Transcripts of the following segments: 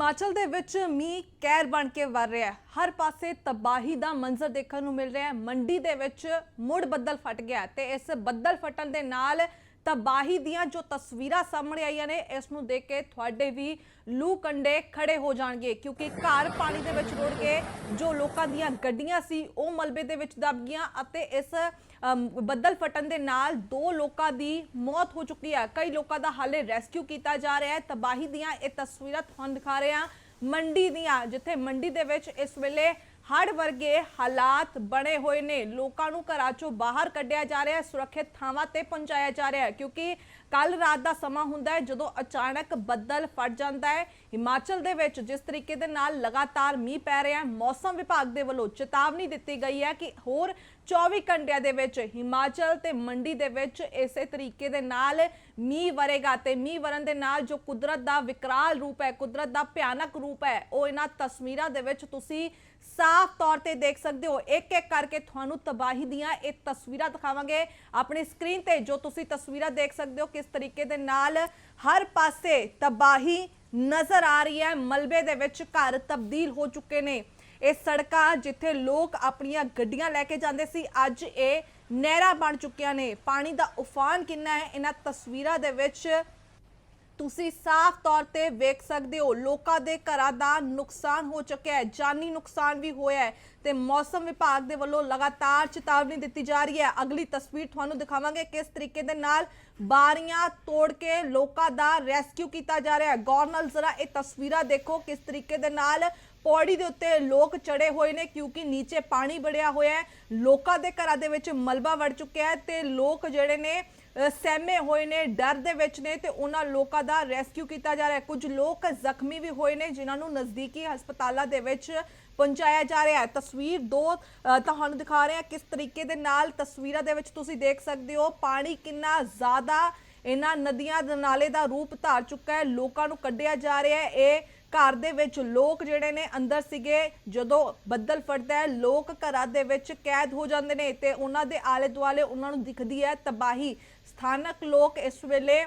ਹਿਮਾਚਲ ਦੇ ਵਿੱਚ ਮੀਂਹ ਕਹਿਰ ਬਣ ਕੇ ਵਰ ਰਿਹਾ ਹੈ। ਹਰ ਪਾਸੇ ਤਬਾਹੀ ਦਾ ਮੰਜ਼ਰ ਦੇਖਣ ਨੂੰ ਮਿਲ ਰਿਹਾ ਹੈ। ਮੰਡੀ ਦੇ ਵਿੱਚ ਮੁੜ ਬੱਦਲ ਫਟ ਗਿਆ ਤੇ ਇਸ ਬੱਦਲ ਫਟਣ ਦੇ ਨਾਲ ਤਬਾਹੀ ਦੀਆਂ ਜੋ ਤਸਵੀਰਾਂ ਸਾਹਮਣੇ ਆਈਆਂ ਨੇ, ਇਸ ਨੂੰ ਦੇਖ ਕੇ ਤੁਹਾਡੇ ਵੀ ਲੂ ਕੰਡੇ ਖੜੇ ਹੋ ਜਾਣਗੇ, ਕਿਉਂਕਿ ਘਰ ਪਾਣੀ ਦੇ ਵਿੱਚ ਰੁੜ ਕੇ ਜੋ ਲੋਕਾਂ ਦੀਆਂ ਗੱਡੀਆਂ ਸੀ, ਉਹ ਮਲਬੇ ਦੇ ਵਿੱਚ ਦਬ ਗਈਆਂ ਅਤੇ ਇਸ ਬੱਦਲ ਫਟਣ ਦੇ ਨਾਲ ਦੋ ਲੋਕਾਂ ਦੀ ਮੌਤ ਹੋ ਚੁੱਕੀ ਹੈ। ਕਈ ਲੋਕਾਂ ਦਾ ਹਾਲੇ ਰੈਸਕਿਊ ਕੀਤਾ ਜਾ ਰਿਹਾ ਹੈ। ਤਬਾਹੀ ਦੀਆਂ ਇਹ ਤਸਵੀਰਾਂ ਤੁਹਾਨੂੰ ਦਿਖਾ ਰਹੇ ਹਾਂ। ਮੰਡੀ ਦੀਆਂ, ਜਿੱਥੇ ਮੰਡੀ ਦੇ ਵਿੱਚ ਇਸ ਵੇਲੇ ਹੜ੍ਹ ਵਰਗੇ ਹਾਲਾਤ ਬਣੇ ਹੋਏ ਨੇ। ਲੋਕਾਂ ਨੂੰ ਘਰਾਂ ਚੋਂ ਬਾਹਰ ਕੱਢਿਆ ਜਾ ਰਿਹਾ ਹੈ, ਸੁਰੱਖਿਅਤ ਥਾਵਾਂ ਤੇ ਪਹੁੰਚਾਇਆ ਜਾ ਰਿਹਾ ਹੈ, ਕਿਉਂਕਿ ਕੱਲ ਰਾਤ ਦਾ ਸਮਾਂ ਹੁੰਦਾ ਹੈ ਜਦੋਂ ਅਚਾਨਕ ਬੱਦਲ ਫਟ ਜਾਂਦਾ ਹੈ। ਹਿਮਾਚਲ ਦੇ ਵਿੱਚ ਜਿਸ ਤਰੀਕੇ ਦੇ ਨਾਲ ਲਗਾਤਾਰ ਮੀਂਹ ਪੈ ਰਿਹਾ ਹੈ, ਮੌਸਮ ਵਿਭਾਗ ਦੇ ਵੱਲੋਂ ਚੇਤਾਵਨੀ ਦਿੱਤੀ ਗਈ ਹੈ ਕਿ ਹੋਰ 24 ਘੰਟਿਆਂ ਦੇ ਵਿੱਚ ਹਿਮਾਚਲ ਤੇ ਮੰਡੀ ਦੇ ਵਿੱਚ ਇਸੇ ਤਰੀਕੇ ਦੇ ਨਾਲ ਮੀਂਹ ਵਰੇਗਾ ਤੇ ਮੀਂਹ ਵਰਨ ਦੇ ਨਾਲ ਜੋ ਕੁਦਰਤ ਦਾ ਵਿਕਰਾਲ ਰੂਪ ਹੈ, ਕੁਦਰਤ ਦਾ ਭਿਆਨਕ ਰੂਪ ਹੈ, ਉਹ ਇਹਨਾਂ ਤਸਵੀਰਾਂ ਦੇ ਵਿੱਚ ਤੁਸੀਂ ਸਾਫ਼ ਤੌਰ ਤੇ ਦੇਖ ਸਕਦੇ ਹੋ। ਇੱਕ ਇੱਕ ਕਰਕੇ ਤੁਹਾਨੂੰ ਤਬਾਹੀ ਦੀਆਂ ਇਹ ਤਸਵੀਰਾਂ ਦਿਖਾਵਾਂਗੇ। ਆਪਣੀ ਸਕਰੀਨ ਤੇ ਜੋ ਤੁਸੀਂ ਤਸਵੀਰਾਂ ਦੇਖ ਸਕਦੇ ਹੋ, ਕਿਸ ਤਰੀਕੇ ਦੇ ਨਾਲ ਹਰ ਪਾਸੇ ਤਬਾਹੀ ਨਜ਼ਰ ਆ ਰਹੀ ਹੈ। ਮਲਬੇ ਦੇ ਵਿੱਚ ਘਰ ਤਬਦੀਲ ਹੋ ਚੁੱਕੇ ਨੇ। ਇਹ ਸੜਕਾਂ ਜਿੱਥੇ ਲੋਕ ਆਪਣੀਆਂ ਗੱਡੀਆਂ ਲੈ ਕੇ ਜਾਂਦੇ ਸੀ, ਅੱਜ ਇਹ ਨਹਿਰਾਂ ਬਣ ਚੁੱਕੀਆਂ ਨੇ। ਪਾਣੀ ਦਾ ਉਫਾਨ ਕਿੰਨਾ ਹੈ, ਇਹਨਾਂ ਤਸਵੀਰਾਂ ਦੇ ਵਿੱਚ ਤੁਸੀਂ ਸਾਫ਼ ਤੌਰ ਤੇ ਵੇਖ ਸਕਦੇ ਹੋ, ਲੋਕਾਂ ਦੇ ਘਰਾਂ ਦਾ ਨੁਕਸਾਨ ਹੋ ਚੁੱਕਿਆ ਹੈ, ਜਾਨੀ ਨੁਕਸਾਨ ਵੀ ਹੋਇਆ ਹੈ ਤੇ ਮੌਸਮ ਵਿਭਾਗ ਦੇ ਵੱਲੋਂ ਲਗਾਤਾਰ ਚੇਤਾਵਨੀ ਦਿੱਤੀ ਜਾ ਰਹੀ ਹੈ। ਅਗਲੀ ਤਸਵੀਰ ਤੁਹਾਨੂੰ ਦਿਖਾਵਾਂਗੇ ਕਿਸ ਤਰੀਕੇ ਦੇ ਨਾਲ ਬਾਰੀਆਂ ਤੋੜ ਕੇ ਲੋਕਾਂ ਦਾ ਰੈਸਕਿਊ ਕੀਤਾ ਜਾ ਰਿਹਾ ਹੈ। ਗੌਰ ਨਾਲ ਜ਼ਰਾ ਇਹ ਤਸਵੀਰਾਂ ਦੇਖੋ ਕਿਸ ਤਰੀਕੇ ਦੇ ਨਾਲ ਪੌੜੀ ਦੇ ਉੱਤੇ ਲੋਕ ਚੜੇ ਹੋਏ ਨੇ ਕਿਉਂਕਿ ਨੀਚੇ ਪਾਣੀ ਵੜਿਆ ਹੋਇਆ ਹੈ। ਲੋਕਾਂ ਦੇ ਘਰਾਂ ਦੇ ਵਿੱਚ ਮਲਬਾ ਵੜ ਚੁੱਕਿਆ ਹੈ ਤੇ ਲੋਕ ਜਿਹੜੇ ਨੇ ਸਹਿਮੇ ਹੋਏ ਨੇ, ਡਰ ਦੇ ਵਿੱਚ ਨੇ ਤੇ ਉਹਨਾਂ ਲੋਕਾਂ ਦਾ ਰੈਸਕਿਊ ਕੀਤਾ ਜਾ ਰਿਹਾ ਹੈ। ਕੁਝ ਲੋਕ ਜ਼ਖਮੀ ਵੀ ਹੋਏ ਨੇ, ਜਿਨ੍ਹਾਂ ਨੂੰ ਨਜ਼ਦੀਕੀ ਹਸਪਤਾਲਾਂ ਦੇ ਵਿੱਚ ਪਹੁੰਚਾਇਆ ਜਾ ਰਿਹਾ ਹੈ। ਤਸਵੀਰ ਦੋ ਤੁਹਾਨੂੰ ਦਿਖਾ ਰਹੇ ਹਾਂ ਕਿਸ ਤਰੀਕੇ ਦੇ ਨਾਲ ਤਸਵੀਰਾਂ ਦੇ ਵਿੱਚ ਤੁਸੀਂ ਦੇਖ ਸਕਦੇ ਹੋ। ਪਾਣੀ ਕਿੰਨਾ ਜ਼ਿਆਦਾ ਇਹਨਾਂ ਨਦੀਆਂ ਦੇ ਨਾਲੇ ਦਾ ਰੂਪ ਧਾਰ ਚੁੱਕਾ ਹੈ। ਲੋਕਾਂ ਨੂੰ ਕੱਢਿਆ ਜਾ ਰਿਹਾ ਹੈ। ਇਹ ਘਰ ਦੇ ਵਿੱਚ ਲੋਕ ਜਿਹੜੇ ਨੇ ਅੰਦਰ ਸੀਗੇ, ਜਦੋਂ ਬੱਦਲ ਫਟਦਾ ਹੈ, ਲੋਕ ਘਰਾਂ ਦੇ ਵਿੱਚ ਕੈਦ ਹੋ ਜਾਂਦੇ ਨੇ ਤੇ ਉਹਨਾਂ ਦੇ ਆਲੇ ਦੁਆਲੇ ਉਹਨਾਂ ਨੂੰ ਦਿਖਦੀ ਹੈ ਤਬਾਹੀ। ਸਥਾਨਕ ਲੋਕ ਇਸ ਵੇਲੇ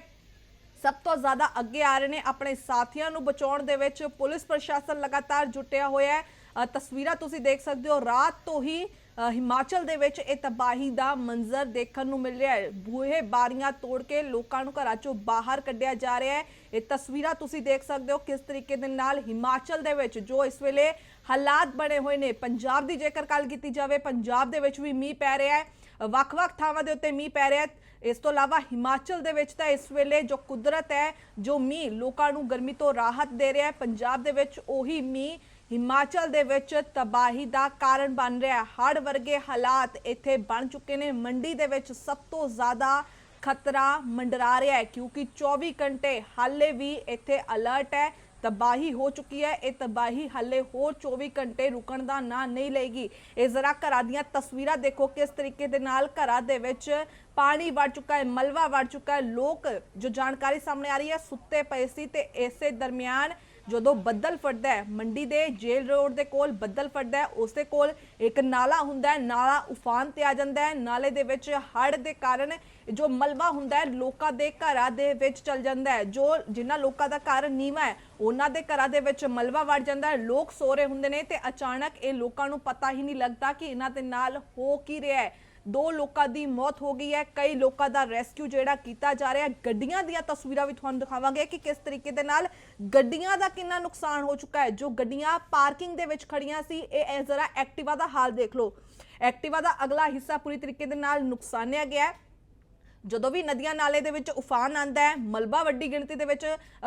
ਸਭ ਤੋਂ ਜ਼ਿਆਦਾ ਅੱਗੇ ਆ ਰਹੇ ਨੇ, ਆਪਣੇ ਸਾਥੀਆਂ ਨੂੰ ਬਚਾਉਣ ਦੇ ਵਿੱਚ। ਪੁਲਿਸ ਪ੍ਰਸ਼ਾਸਨ ਲਗਾਤਾਰ ਜੁਟਿਆ ਹੋਇਆ ਹੈ। ਤਸਵੀਰਾਂ ਤੁਸੀਂ ਦੇਖ ਸਕਦੇ ਹੋ, ਰਾਤ ਤੋਂ ਹੀ ਹਿਮਾਚਲ ਦੇ ਵਿੱਚ ਇਹ ਤਬਾਹੀ ਦਾ ਮੰਜ਼ਰ ਦੇਖਣ ਨੂੰ ਮਿਲ ਰਿਹਾ ਹੈ। ਬੂਹੇ ਬਾਰੀਆਂ ਤੋੜ ਕੇ ਲੋਕਾਂ ਨੂੰ ਘਰਾਂ ਚੋਂ ਬਾਹਰ ਕੱਢਿਆ ਜਾ ਰਿਹਾ ਹੈ। ਇਹ ਤਸਵੀਰਾਂ ਤੁਸੀਂ ਦੇਖ ਸਕਦੇ ਹੋ ਕਿਸ ਤਰੀਕੇ ਦੇ ਨਾਲ ਹਿਮਾਚਲ ਦੇ ਵਿੱਚ ਜੋ ਇਸ ਵੇਲੇ ਹਾਲਾਤ ਬਣੇ ਹੋਏ ਨੇ। ਪੰਜਾਬ ਦੀ ਜੇਕਰ ਗੱਲ ਕੀਤੀ ਜਾਵੇ, ਪੰਜਾਬ ਦੇ ਵਿੱਚ ਵੀ ਮੀਂਹ ਪੈ ਰਿਹਾ ਹੈ। ਵੱਖ-ਵੱਖ ਥਾਵਾਂ ਦੇ ਉੱਤੇ ਮੀਂਹ ਪੈ ਰਿਹਾ ਹੈ। ਇਸ ਤੋਂ ਇਲਾਵਾ ਹਿਮਾਚਲ ਦੇ ਵਿੱਚ ਤਾਂ ਇਸ ਵੇਲੇ ਜੋ ਕੁਦਰਤ ਹੈ, ਜੋ ਮੀਂਹ ਲੋਕਾਂ ਨੂੰ ਗਰਮੀ ਤੋਂ ਰਾਹਤ ਦੇ ਰਿਹਾ ਹੈ। ਪੰਜਾਬ ਦੇ ਵਿੱਚ ਉਹੀ ਮੀਂਹ ਹਿਮਾਚਲ ਦੇ ਵਿੱਚ ਤਬਾਹੀ ਦਾ ਕਾਰਨ ਬਣ ਰਿਹਾ ਹੈ। ਹੜ੍ਹ ਵਰਗੇ ਹਾਲਾਤ ਇੱਥੇ ਬਣ ਚੁੱਕੇ ਨੇ। ਮੰਡੀ ਦੇ ਵਿੱਚ ਸਭ ਤੋਂ ਜ਼ਿਆਦਾ ਖਤਰਾ ਮੰਡਰਾ ਰਿਹਾ ਹੈ ਕਿਉਂਕਿ 24 ਘੰਟੇ ਹਾਲੇ ਵੀ ਇੱਥੇ ਅਲਰਟ ਹੈ। ਤਬਾਹੀ ਹੋ ਚੁੱਕੀ ਹੈ। ਇਹ ਤਬਾਹੀ ਹਾਲੇ ਹੋਰ 24 ਘੰਟੇ ਰੁਕਣ ਦਾ ਨਾਂ ਨਹੀਂ ਲਏਗੀ। ਇਹ ਜ਼ਰਾ ਘਰਾਂ ਦੀਆਂ ਤਸਵੀਰਾਂ ਦੇਖੋ ਕਿਸ ਤਰੀਕੇ ਦੇ ਨਾਲ ਘਰਾਂ ਦੇ ਵਿੱਚ ਪਾਣੀ ਵੜ ਚੁੱਕਾ ਹੈ, ਮਲਵਾ ਵੜ ਚੁੱਕਾ ਹੈ। ਲੋਕ ਜੋ ਜਾਣਕਾਰੀ ਸਾਹਮਣੇ ਆ ਰਹੀ ਹੈ, ਸੁੱਤੇ ਪਏ ਸੀ ਤੇ ਇਸੇ ਦਰਮਿਆਨ ਜਦੋਂ ਬੱਦਲ ਫਟਦਾ ਹੈ, ਮੰਡੀ ਦੇ ਜੇਲ ਰੋਡ ਦੇ ਕੋਲ ਬੱਦਲ ਫਟਦਾ ਹੈ, ਉਸ ਦੇ ਕੋਲ ਇੱਕ ਨਾਲਾ ਹੁੰਦਾ ਹੈ, ਨਾਲਾ ਉਫਾਨ ਤੇ ਆ ਜਾਂਦਾ ਹੈ, ਨਾਲੇ ਦੇ ਵਿੱਚ ਹੜ੍ਹ ਦੇ ਕਾਰਨ ਜੋ ਮਲਬਾ ਹੁੰਦਾ ਹੈ, ਲੋਕਾਂ ਦੇ ਘਰਾਂ ਦੇ ਵਿੱਚ ਚਲ ਜਾਂਦਾ ਹੈ, ਜੋ ਜਿਨ੍ਹਾਂ ਲੋਕਾਂ ਦਾ ਘਰ ਨੀਵਾਂ ਹੈ, ਉਹਨਾਂ ਦੇ ਘਰਾਂ ਦੇ ਵਿੱਚ ਮਲਬਾ ਵੜ ਜਾਂਦਾ ਹੈ, ਲੋਕ ਸੋ ਰਹੇ ਹੁੰਦੇ ਨੇ ਤੇ ਅਚਾਨਕ ਇਹ ਲੋਕਾਂ ਨੂੰ ਪਤਾ ਹੀ ਨਹੀਂ ਲੱਗਦਾ ਕਿ ਇਹਨਾਂ ਦੇ ਨਾਲ ਹੋ ਕੀ ਰਿਹਾ ਹੈ। ਦੋ ਲੋਕਾਂ ਦੀ ਮੌਤ ਹੋ ਗਈ ਹੈ। ਕਈ ਲੋਕਾਂ ਦਾ ਰੈਸਕਿਊ ਜਿਹੜਾ ਕੀਤਾ ਜਾ ਰਿਹਾ ਗੱਡੀਆਂ ਦੀਆਂ ਤਸਵੀਰਾਂ ਵੀ ਤੁਹਾਨੂੰ ਦਿਖਾਵਾਂਗੇ ਕਿ ਕਿਸ ਤਰੀਕੇ ਦੇ ਨਾਲ ਗੱਡੀਆਂ ਦਾ ਕਿੰਨਾ ਨੁਕਸਾਨ ਹੋ ਚੁੱਕਾ ਹੈ। ਜੋ ਗੱਡੀਆਂ ਪਾਰਕਿੰਗ ਦੇ ਵਿੱਚ ਖੜੀਆਂ ਸੀ, ਇਹ ਇਹ ਜ਼ਰਾ ਐਕਟਿਵਾ ਦਾ ਹਾਲ ਦੇਖ ਲਓ। ਐਕਟਿਵਾ ਦਾ ਅਗਲਾ ਹਿੱਸਾ ਪੂਰੀ ਤਰੀਕੇ ਦੇ ਨਾਲ ਨੁਕਸਾਨਿਆ ਗਿਆ ਹੈ। ਜਦੋਂ ਵੀ ਨਦੀਆਂ ਨਾਲੇ ਦੇ ਵਿੱਚ ਉਫਾਨ ਆਂਦਾ ਹੈ, ਮਲਬਾ ਵੱਡੀ ਗਿਣਤੀ ਦੇ ਵਿੱਚ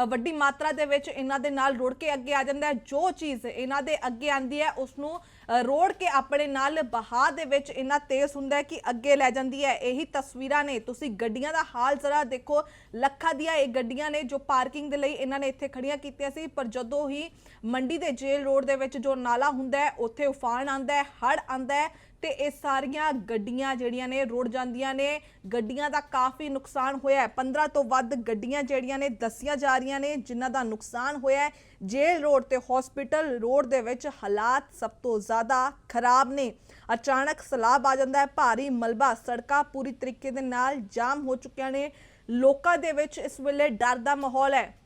ਵੱਡੀ ਮਾਤਰਾ ਦੇ ਵਿੱਚ ਇਹਨਾਂ ਦੇ ਨਾਲ ਰੁੜ ਕੇ ਅੱਗੇ ਆ ਜਾਂਦਾ ਹੈ। ਜੋ ਚੀਜ਼ ਇਹਨਾਂ ਦੇ ਅੱਗੇ ਆਂਦੀ ਹੈ ਉਸ ਨੂੰ ਰੋੜ ਕੇ ਆਪਣੇ ਨਾਲ ਬਹਾ ਦੇ ਵਿੱਚ ਇੰਨਾ ਤੇਜ਼ ਹੁੰਦਾ ਹੈ ਕਿ ਅੱਗੇ ਲੈ ਜਾਂਦੀ ਹੈ। ਇਹੀ ਤਸਵੀਰਾਂ ਨੇ। ਤੁਸੀਂ ਗੱਡੀਆਂ ਦਾ ਹਾਲ ਜ਼ਰਾ ਦੇਖੋ। ਲੱਖਾਂ ਦੀਆਂ ਇਹ ਗੱਡੀਆਂ ਨੇ ਜੋ ਪਾਰਕਿੰਗ ਦੇ ਲਈ ਇਹਨਾਂ ਨੇ ਇੱਥੇ ਖੜੀਆਂ ਕੀਤੀਆਂ ਸੀ। ਪਰ ਜਦੋਂ ਹੀ ਮੰਡੀ ਦੇ ਜੇਲ ਰੋਡ ਦੇ ਵਿੱਚ ਜੋ ਨਾਲਾ ਹੁੰਦਾ ਹੈ, ਉੱਥੇ ਉਫਾਨ ਆਂਦਾ ਹੈ ਹੜ ਆਂਦਾ ਹੈ ਤੇ ਇਹ ਸਾਰੀਆਂ ਗੱਡੀਆਂ ਜਿਹੜੀਆਂ ਨੇ ਰੁੜ ਜਾਂਦੀਆਂ ਨੇ। ਗੱਡੀਆਂ ਦਾ ਕਾਫੀ ਨੁਕਸਾਨ ਹੋਇਆ ਹੈ। 15 ਤੋਂ ਵੱਧ ਗੱਡੀਆਂ ਜਿਹੜੀਆਂ ਨੇ ਦੱਸੀਆਂ ਜਾ ਰਹੀਆਂ ਨੇ, ਜਿਨ੍ਹਾਂ ਦਾ ਨੁਕਸਾਨ ਹੋਇਆ ਹੈ। ਜੇਲ ਰੋਡ ਤੇ ਹਸਪੀਟਲ ਰੋਡ ਦੇ ਵਿੱਚ ਹਾਲਾਤ ਸਭ ਤੋਂ ਜ਼ਿਆਦਾ ਖਰਾਬ ਨੇ। ਅਚਾਨਕ ਸਲਾਬ ਆ ਜਾਂਦਾ ਹੈ। ਭਾਰੀ ਮਲਬਾ ਸੜਕਾਂ ਪੂਰੀ ਤਰੀਕੇ ਦੇ ਨਾਲ ਜਾਮ ਹੋ ਚੁੱਕੀਆਂ ਨੇ। ਲੋਕਾਂ ਦੇ ਵਿੱਚ ਇਸ ਵੇਲੇ ਡਰ ਦਾ ਮਾਹੌਲ ਹੈ।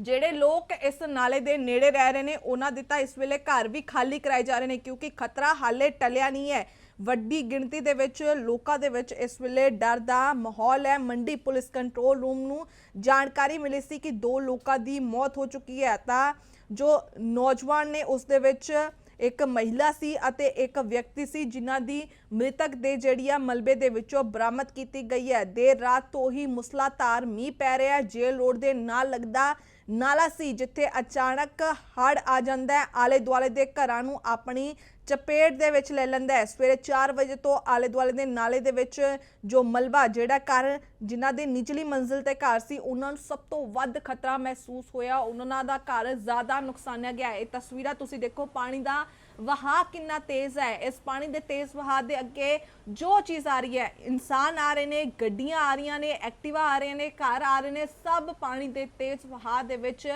ਜਿਹੜੇ ਲੋਕ ਇਸ ਨਾਲੇ ਦੇ ਨੇੜੇ ਰਹਿ ਰਹੇ ਨੇ, ਉਹਨਾਂ ਦੇ ਤਾਂ ਇਸ ਵੇਲੇ ਘਰ ਵੀ ਖਾਲੀ ਕਰਾਏ ਜਾ ਰਹੇ ਨੇ, ਕਿਉਂਕਿ ਖਤਰਾ ਹਾਲੇ ਟਲਿਆ ਨਹੀਂ ਹੈ। ਵੱਡੀ ਗਿਣਤੀ ਦੇ ਵਿੱਚ ਲੋਕਾਂ ਦੇ ਵਿੱਚ ਇਸ ਵੇਲੇ ਡਰ ਦਾ ਮਾਹੌਲ ਹੈ। ਮੰਡੀ ਪੁਲਿਸ ਕੰਟਰੋਲ ਰੂਮ ਨੂੰ ਜਾਣਕਾਰੀ ਮਿਲੀ ਸੀ ਕਿ ਦੋ ਲੋਕਾਂ ਦੀ ਮੌਤ ਹੋ ਚੁੱਕੀ ਹੈ। ਤਾਂ ਜੋ ਨੌਜਵਾਨ ਨੇ ਉਸ ਦੇ ਵਿੱਚ ਇੱਕ ਮਹਿਲਾ ਸੀ ਅਤੇ ਇੱਕ ਵਿਅਕਤੀ ਸੀ, ਜਿਨ੍ਹਾਂ ਦੀ ਮ੍ਰਿਤਕ ਦੇ ਜਿਹੜੀ ਆ ਮਲਬੇ ਦੇ ਵਿੱਚੋਂ ਬਰਾਮਦ ਕੀਤੀ ਗਈ ਹੈ। ਦੇਰ ਰਾਤ ਤੋਂ ਹੀ ਮੁਸਲਾਧਾਰ ਮੀਂਹ ਪੈ ਰਿਹਾ ਹੈ। ਜੇਲ ਰੋਡ ਦੇ ਨਾਲ ਲੱਗਦਾ ਨਾਲਾ ਸੀ, ਜਿੱਥੇ ਅਚਾਨਕ ਹੜ ਆ ਜਾਂਦਾ ਹੈ। ਆਲੇ ਦੁਆਲੇ ਦੇ ਘਰਾਂ ਨੂੰ ਆਪਣੀ ਚਪੇਟ ਦੇ ਵਿੱਚ ਲੈ ਲੈਂਦਾ ਹੈ। ਸਵੇਰੇ 4 ਵਜੇ ਤੋਂ ਆਲੇ ਦੁਆਲੇ ਦੇ ਨਾਲੇ ਦੇ ਵਿੱਚ ਜੋ ਮਲਬਾ, ਜਿਹੜਾ ਘਰ ਜਿਨ੍ਹਾਂ ਦੀ ਨਿਚਲੀ ਮੰਜ਼ਿਲ ਤੇ ਘਰ ਸੀ, ਉਹਨਾਂ ਨੂੰ ਸਭ ਤੋਂ ਵੱਧ ਖਤਰਾ ਮਹਿਸੂਸ ਹੋਇਆ। ਉਹਨਾਂ ਦਾ ਘਰ ਜ਼ਿਆਦਾ ਨੁਕਸਾਨਿਆ ਗਿਆ ਇਹ ਤਸਵੀਰਾਂ ਤੁਸੀਂ ਦੇਖੋ, ਪਾਣੀ ਦਾ ਵਹਾਅ ਕਿੰਨਾ ਤੇਜ਼ ਹੈ? ਇਸ ਪਾਣੀ ਦੇ ਤੇਜ਼ ਵਹਾਅ ਦੇ ਅੱਗੇ ਜੋ ਚੀਜ਼ ਆ ਰਹੀ ਹੈ, ਇਨਸਾਨ ਆ ਰਹੇ ਨੇ, ਗੱਡੀਆਂ ਆ ਰਹੀਆਂ ਨੇ, ਐਕਟਿਵਾ ਆ ਰਹੇ ਨੇ, ਘਰ ਆ ਰਹੇ ਨੇ, ਸਭ ਪਾਣੀ ਦੇ ਤੇਜ਼ ਵਹਾਅ ਦੇ ਵਿੱਚ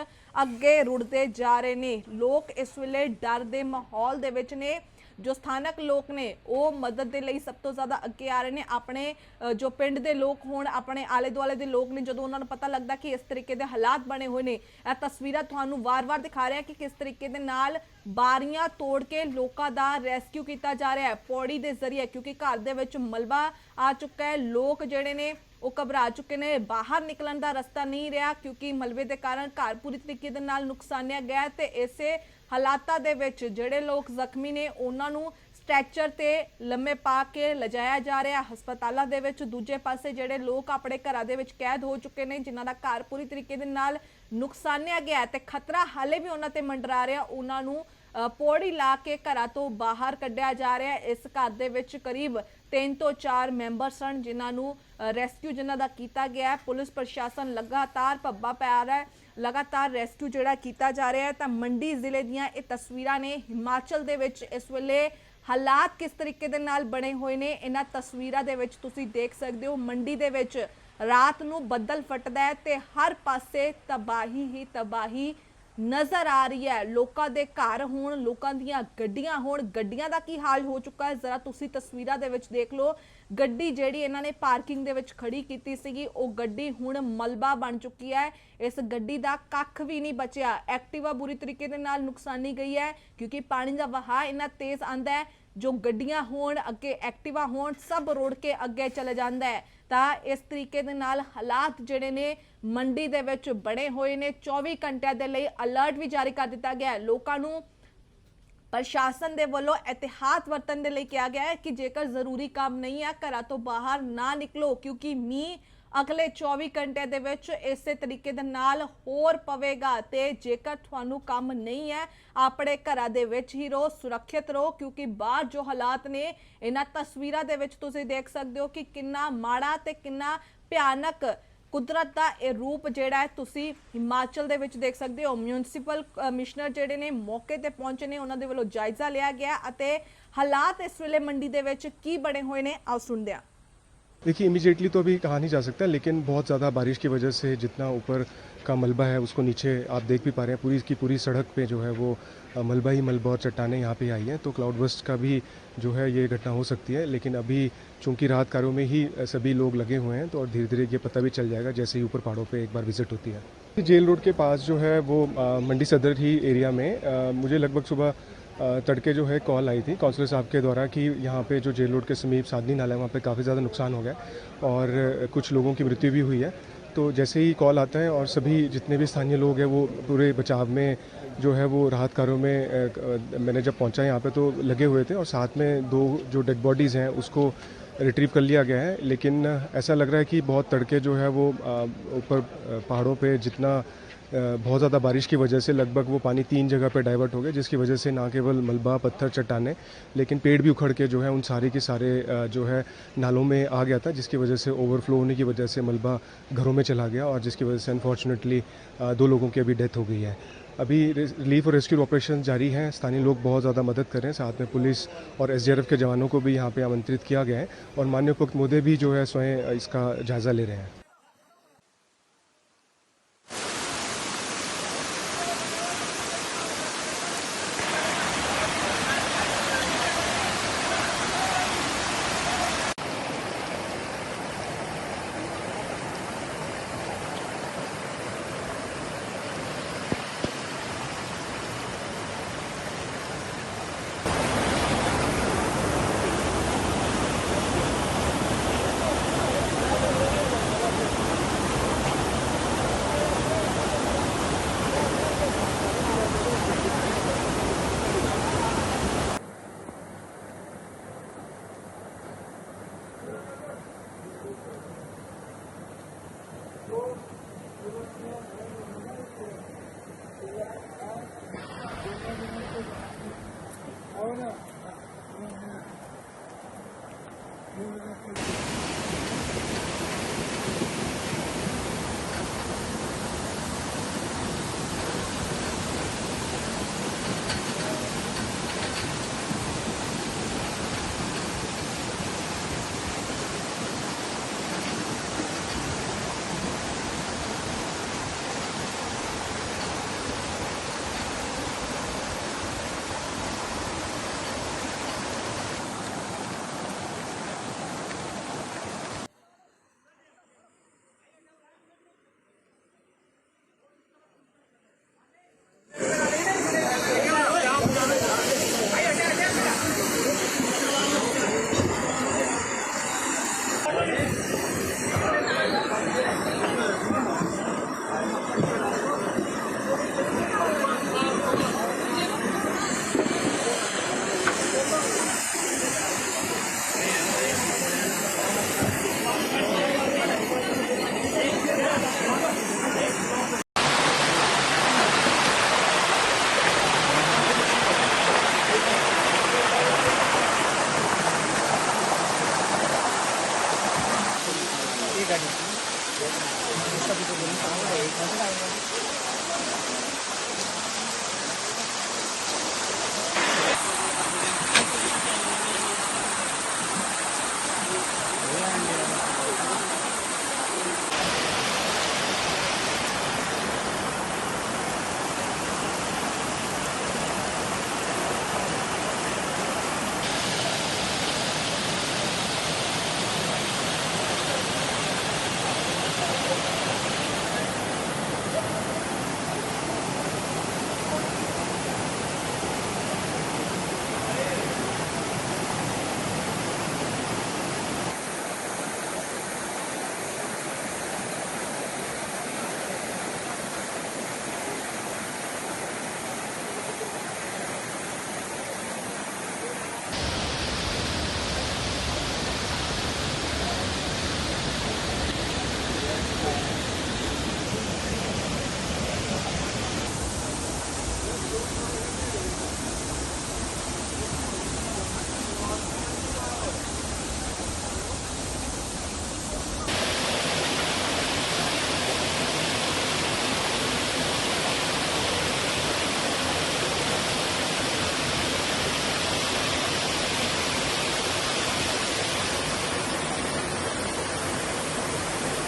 ਅੱਗੇ ਰੁੜਦੇ ਜਾ ਰਹੇ ਨੇ। ਲੋਕ ਇਸ ਵੇਲੇ ਡਰ ਦੇ ਮਾਹੌਲ ਦੇ ਵਿੱਚ ਨੇ। ਜੋ ਸਥਾਨਕ ਲੋਕ ਨੇ, ਉਹ ਮਦਦ ਦੇ ਲਈ ਸਭ ਤੋਂ ਜ਼ਿਆਦਾ ਅੱਗੇ ਆ ਰਹੇ ਨੇ। ਆਪਣੇ ਜੋ ਪਿੰਡ ਦੇ ਲੋਕ ਹੋਣ, ਆਪਣੇ ਆਲੇ ਦੁਆਲੇ ਦੇ ਲੋਕ ਨੇ, ਜਦੋਂ ਉਹਨਾਂ ਨੂੰ ਪਤਾ ਲੱਗਦਾ ਕਿ ਇਸ ਤਰੀਕੇ ਦੇ ਹਾਲਾਤ ਬਣੇ ਹੋਏ ਨੇ, ਇਹ ਤਸਵੀਰਾਂ ਤੁਹਾਨੂੰ ਵਾਰ-ਵਾਰ ਦਿਖਾ ਰਿਹਾ ਕਿ ਕਿਸ ਤਰੀਕੇ ਦੇ ਨਾਲ ਬਾਰੀਆਂ ਤੋੜ ਕੇ ਲੋਕਾਂ ਦਾ ਰੈਸਕਿਊ ਕੀਤਾ ਜਾ ਰਿਹਾ ਹੈ, ਪੌੜੀ ਦੇ ਜ਼ਰੀਏ, ਕਿਉਂਕਿ ਘਰ ਦੇ ਵਿੱਚ ਮਲਬਾ ਆ ਚੁੱਕਾ ਹੈ। ਲੋਕ ਜਿਹੜੇ ਨੇ, ਉਹ ਘਬਰਾ ਚੁੱਕੇ ਨੇ, ਬਾਹਰ ਨਿਕਲਣ ਦਾ ਰਸਤਾ ਨਹੀਂ ਰਿਹਾ, ਕਿਉਂਕਿ ਮਲਬੇ ਦੇ ਕਾਰਨ ਘਰ ਪੂਰੀ ਤਰੀਕੇ ਦੇ ਨਾਲ ਨੁਕਸਾਨਿਆ ਗਿਆ ਤੇ ਇਸੇ ਹਾਲਾਤਾਂ ਦੇ ਵਿੱਚ ਜਿਹੜੇ ਲੋਕ ਜ਼ਖਮੀ ਨੇ, ਉਹਨਾਂ ਨੂੰ ਸਟ੍ਰੈਚਰ ਤੇ ਲੰਮੇ ਪਾ ਕੇ ਲਿਜਾਇਆ ਜਾ ਰਿਹਾ। ਹਸਪਤਾਲਾਂ ਦੇ ਵਿੱਚ ਦੂਜੇ ਪਾਸੇ ਜਿਹੜੇ ਲੋਕ ਆਪਣੇ ਘਰਾਂ ਦੇ ਵਿੱਚ ਕੈਦ ਹੋ ਚੁੱਕੇ ਨੇ, ਜਿਨ੍ਹਾਂ ਦਾ ਘਰ ਪੂਰੀ ਤਰੀਕੇ ਦੇ ਨਾਲ ਨੁਕਸਾਨਿਆ ਗਿਆ ਹੈ ਤੇ ਖਤਰਾ ਹਾਲੇ ਵੀ ਉਹਨਾਂ ਤੇ ਮੰਡਰਾ ਰਿਹਾ। ਉਹਨਾਂ ਨੂੰ ਪੌੜੀ ਲਾ ਕੇ ਘਰਾਂ ਤੋਂ ਬਾਹਰ ਕੱਢਿਆ ਜਾ ਰਿਹਾ। ਇਸ ਘਰ ਦੇ ਵਿੱਚ ਕਰੀਬ 3 ਤੋਂ 4 ਮੈਂਬਰ ਸਨ, ਜਿਨ੍ਹਾਂ ਨੂੰ ਰੈਸਕਿਊ ਜਿਨ੍ਹਾਂ ਦਾ ਕੀਤਾ ਗਿਆ ਪੁਲਿਸ ਪ੍ਰਸ਼ਾਸਨ ਲਗਾਤਾਰ ਪੱਬਾ ਪੈ ਰਿਹਾ ਹੈ। ਲਗਾਤਾਰ ਰੈਸਕਿਊ ਜਿਹੜਾ ਕੀਤਾ ਜਾ ਰਿਹਾ ਹੈ, ਤਾਂ ਮੰਡੀ ਜ਼ਿਲ੍ਹੇ ਦੀਆਂ ਇਹ ਤਸਵੀਰਾਂ ਨੇ ਹਿਮਾਚਲ ਦੇ ਵਿੱਚ ਇਸ ਵੇਲੇ ਹਾਲਾਤ ਕਿਸ ਤਰੀਕੇ ਦੇ ਨਾਲ ਬਣੇ ਹੋਏ ਨੇ, ਇਹਨਾਂ ਤਸਵੀਰਾਂ ਦੇ ਵਿੱਚ ਤੁਸੀਂ ਦੇਖ ਸਕਦੇ ਹੋ, ਮੰਡੀ ਦੇ ਵਿੱਚ ਰਾਤ ਨੂੰ ਬੱਦਲ ਫਟਦਾ ਹੈ ਤੇ ਹਰ ਪਾਸੇ ਤਬਾਹੀ ਹੀ ਤਬਾਹੀ ਨਜ਼ਰ ਆ ਰਹੀ ਹੈ। ਲੋਕਾਂ ਦੇ ਘਰ ਹੋਣ ਲੋਕਾਂ ਦੀਆਂ ਗੱਡੀਆਂ, ਹੋਣ ਗੱਡੀਆਂ ਦਾ ਕੀ ਹਾਲ ਹੋ ਚੁੱਕਾ ਹੈ? ਜ਼ਰਾ ਤੁਸੀਂ ਤਸਵੀਰਾਂ ਦੇ ਵਿੱਚ ਦੇਖ ਲਓ। ਗੱਡੀ ਜਿਹੜੀ ਇਹਨਾਂ ਨੇ ਪਾਰਕਿੰਗ ਦੇ ਵਿੱਚ ਖੜੀ ਕੀਤੀ ਸੀਗੀ, ਉਹ ਗੱਡੀ ਹੁਣ ਮਲਬਾ ਬਣ ਚੁੱਕੀ ਹੈ। ਇਸ ਗੱਡੀ ਦਾ ਕੱਖ ਵੀ ਨਹੀਂ ਬਚਿਆ। ਐਕਟਿਵਾ ਬੁਰੀ ਤਰੀਕੇ ਦੇ ਨਾਲ ਨੁਕਸਾਨੀ ਗਈ ਹੈ, ਕਿਉਂਕਿ ਪਾਣੀ ਦਾ ਵਹਾਅ ਇੰਨਾ ਤੇਜ਼ ਆਂਦਾ ਹੈ ਜੋ ਗੱਡੀਆਂ ਹੋਣ, ਅੱਗੇ ਐਕਟਿਵਾ ਹੋਣ, ਸਭ ਰੋੜ ਕੇ ਅੱਗੇ ਚਲੇ ਜਾਂਦਾ ਹੈ। ਤਾਂ ਇਸ ਤਰੀਕੇ ਦੇ ਨਾਲ ਹਾਲਾਤ ਜਿਹੜੇ ਨੇ ਮੰਡੀ ਦੇ ਵਿੱਚ ਬਣੇ ਹੋਏ ਨੇ। 24 ਘੰਟਿਆਂ ਦੇ ਲਈ ਅਲਰਟ ਵੀ ਜਾਰੀ ਕਰ ਦਿੱਤਾ ਗਿਆ ਹੈ। ਲੋਕਾਂ ਨੂੰ ਪ੍ਰਸ਼ਾਸਨ ਦੇ ਵੱਲੋਂ ਇਤਿਹਾਤ ਵਰਤਣ ਦੇ ਲਈ ਕਿਹਾ ਗਿਆ ਹੈ ਕਿ ਜੇਕਰ ਜ਼ਰੂਰੀ ਕੰਮ ਨਹੀਂ ਹੈ ਘਰਾਂ ਤੋਂ ਬਾਹਰ ਨਾ ਨਿਕਲੋ, ਕਿਉਂਕਿ ਮੀਂਹ ਅਗਲੇ 24 ਘੰਟੇ ਦੇ ਵਿੱਚ ਇਸੇ ਤਰੀਕੇ ਦੇ ਨਾਲ ਹੋਰ ਪਵੇਗਾ ਤੇ ਜੇਕਰ ਤੁਹਾਨੂੰ ਕੰਮ ਨਹੀਂ ਹੈ, ਆਪਣੇ ਘਰਾਂ ਦੇ ਵਿੱਚ ਹੀ ਰਹੋ, ਸੁਰੱਖਿਅਤ ਰਹੋ, ਕਿਉਂਕਿ ਬਾਹਰ ਜੋ ਹਾਲਾਤ ਨੇ, ਇਹਨਾਂ ਤਸਵੀਰਾਂ ਦੇ ਵਿੱਚ ਤੁਸੀਂ ਦੇਖ ਸਕਦੇ ਹੋ ਕਿ ਕਿੰਨਾ ਮਾੜਾ ਤੇ ਕਿੰਨਾ ਭਿਆਨਕ ਕੁਦਰਤ ਦਾ ਇਹ ਰੂਪ ਜਿਹੜਾ ਹੈ, ਤੁਸੀਂ ਹਿਮਾਚਲ ਦੇ ਵਿੱਚ ਦੇਖ ਸਕਦੇ ਹੋ। ਮਿਊਨਿਸਪਲ ਕਮਿਸ਼ਨਰ ਜਿਹੜੇ ਨੇ ਮੌਕੇ ਤੇ ਪਹੁੰਚੇ ਨੇ, ਉਹਨਾਂ ਦੇ ਵੱਲੋਂ ਜਾਇਜ਼ਾ ਲਿਆ ਗਿਆ ਅਤੇ ਹਾਲਾਤ ਇਸ ਵੇਲੇ ਮੰਡੀ ਦੇ ਵਿੱਚ ਕੀ ਬਣੇ ਹੋਏ ਨੇ, ਆਓ ਸੁਣਦੇ ਹਾਂ। देखिए इमीडिएटली तो अभी कहा नहीं जा सकता, लेकिन बहुत ज़्यादा बारिश की वजह से जितना ऊपर का मलबा है, उसको नीचे आप देख भी पा रहे हैं, पूरी की पूरी सड़क पे जो है वो मलबा ही मलबा और चट्टाने यहाँ पे आई हैं तो क्लाउड बस्ट का भी जो है ये घटना हो सकती है, लेकिन अभी चूँकि राहत कार्यों में ही सभी लोग लगे हुए हैं तो और धीरे धीरे ये पता भी चल जाएगा, जैसे ही ऊपर पहाड़ों पर एक बार विज़िट होती है। जेल रोड के पास जो है वो मंडी सदर ही एरिया में मुझे लगभग सुबह तड़के जो है कॉल आई थी काउंसलर साहब के द्वारा कि यहाँ पे जो जेल रोड के समीप साधनी नाला है, वहाँ पे काफ़ी ज़्यादा नुकसान हो गया और कुछ लोगों की मृत्यु भी हुई है। तो जैसे ही कॉल आता है और सभी जितने भी स्थानीय लोग हैं, वो पूरे बचाव में जो है वो राहत कार्यों में मैंने जब पहुँचा यहाँ पर तो लगे हुए थे और साथ में दो जो डेड बॉडीज़ हैं, उसको रिट्रीव कर लिया गया है। लेकिन ऐसा लग रहा है कि बहुत तड़के जो है वो ऊपर पहाड़ों पे जितना बहुत ज़्यादा बारिश की वजह से लगभग वो पानी तीन जगह पे डाइवर्ट हो गया, जिसकी वजह से ना केवल मलबा, पत्थर, चट्टाने, लेकिन पेड़ भी उखड़ के जो है, उन सारे के सारे जो है, नालों में आ गया था, जिसकी वजह से ओवरफ्लो होने की वजह से मलबा घरों में चला गया और जिसकी वजह से अनफॉर्चुनेटली दो लोगों की अभी डेथ हो गई है। अभी रिलीफ और रेस्क्यू ऑपरेशन जारी हैं, स्थानीय लोग बहुत ज़्यादा मदद कर रहे हैं, साथ में पुलिस और एसडीआरएफ के जवानों को भी यहाँ पे आमंत्रित किया गया है और माननीय उपयुक्त मोदी भी जो है, स्वयं इसका जायज़ा ले रहे हैं।